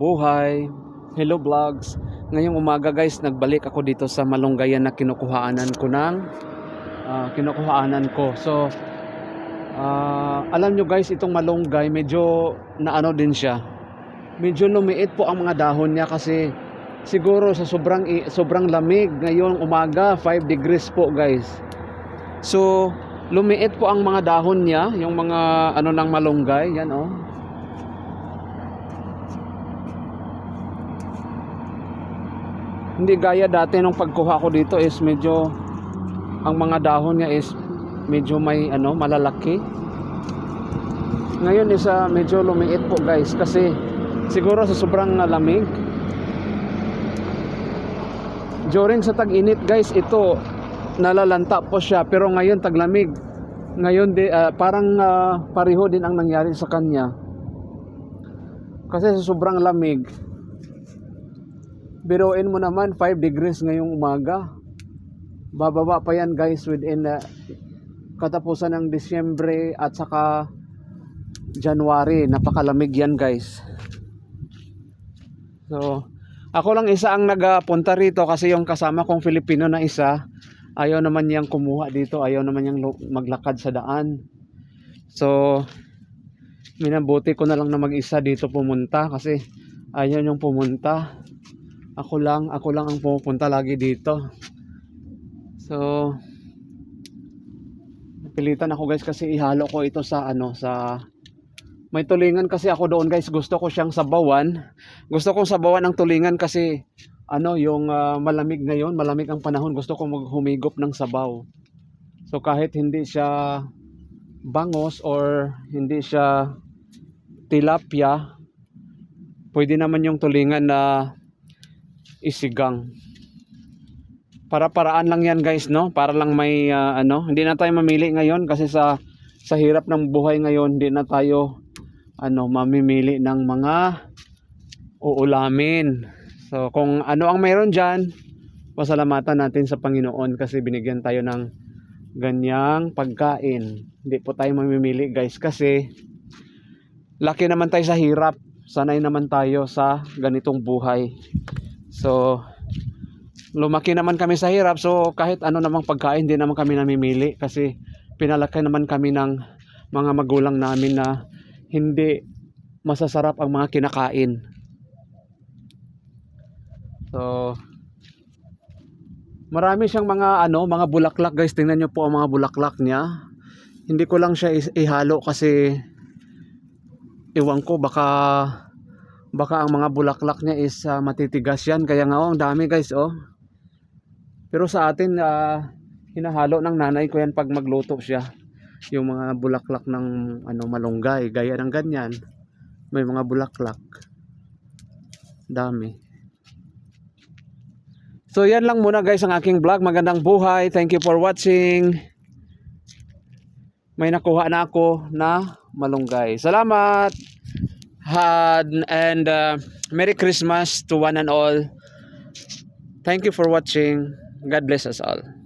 Buhay. Hello vlogs. Ngayong umaga guys, nagbalik ako dito sa malunggayan na kinukuhaanan ko ng ah, kinukuhaanan ko. So ah, alam nyo guys, itong malunggay medyo naano din siya. Medyo lumiit po ang mga dahon niya kasi siguro sa sobrang sobrang lamig ngayong umaga, 5 degrees po guys. So lumiit po ang mga dahon niya, yung mga ano ng malunggay, yan oh. Hindi gaya dati nung pagkuha ko dito is medyo ang mga dahon niya is medyo may ano malalaki. Ngayon is ah, medyo lumiit po guys kasi siguro sa sobrang lamig. During sa tag-init guys, ito nalalanta po siya pero ngayon taglamig. Ngayon di, ah, parang ah, pareho din ang nangyari sa kanya. Kasi sa sobrang lamig, biruin mo naman 5 degrees ngayong umaga. Bababa pa yan guys within uh, katapusan ng Disyembre at saka January. Napakalamig yan guys. So, ako lang isa ang nagapunta rito kasi yung kasama kong Filipino na isa, ayaw naman niyang kumuha dito, ayaw naman niyang maglakad sa daan. So, minabuti ko na lang na mag-isa dito pumunta kasi ayaw niyang pumunta. Ako lang, ako lang ang pumupunta lagi dito. So, napilitan ako guys kasi ihalo ko ito sa ano, sa may tulingan kasi ako doon guys. Gusto ko siyang sabawan. Gusto kong sabawan ang tulingan kasi ano, yung ah, malamig ngayon, malamig ang panahon. Gusto ko maghumigop ng sabaw. So kahit hindi siya bangos or hindi siya tilapia, pwede naman yung tulingan na isigang. Para-paraan lang yan guys, no? Para lang may ah, ano, hindi na tayo mamili ngayon kasi sa sa hirap ng buhay ngayon, hindi na tayo ano, mamimili ng mga uulamin. So kung ano ang meron diyan, pasalamatan natin sa Panginoon kasi binigyan tayo ng ganyang pagkain. Hindi po tayo mamimili guys kasi laki naman tayo sa hirap. Sanay naman tayo sa ganitong buhay. So, lumaki naman kami sa hirap. So, kahit ano namang pagkain, hindi naman kami namimili. Kasi, pinalaki naman kami ng mga magulang namin na hindi masasarap ang mga kinakain. So, marami siyang mga ano, mga bulaklak guys. Tingnan niyo po ang mga bulaklak niya. Hindi ko lang siya ihalo kasi iwan ko baka baka ang mga bulaklak niya is ah, matitigas yan. Kaya nga oh, ang dami guys oh. Pero sa atin ah, hinahalo ng nanay ko yan pag magluto siya. Yung mga bulaklak ng ano malunggay gaya ng ganyan. May mga bulaklak. Dami. So yan lang muna guys ang aking vlog. Magandang buhay. Thank you for watching. May nakuha na ako na malunggay. Salamat had and uh, Merry Christmas to one and all. Thank you for watching. God bless us all.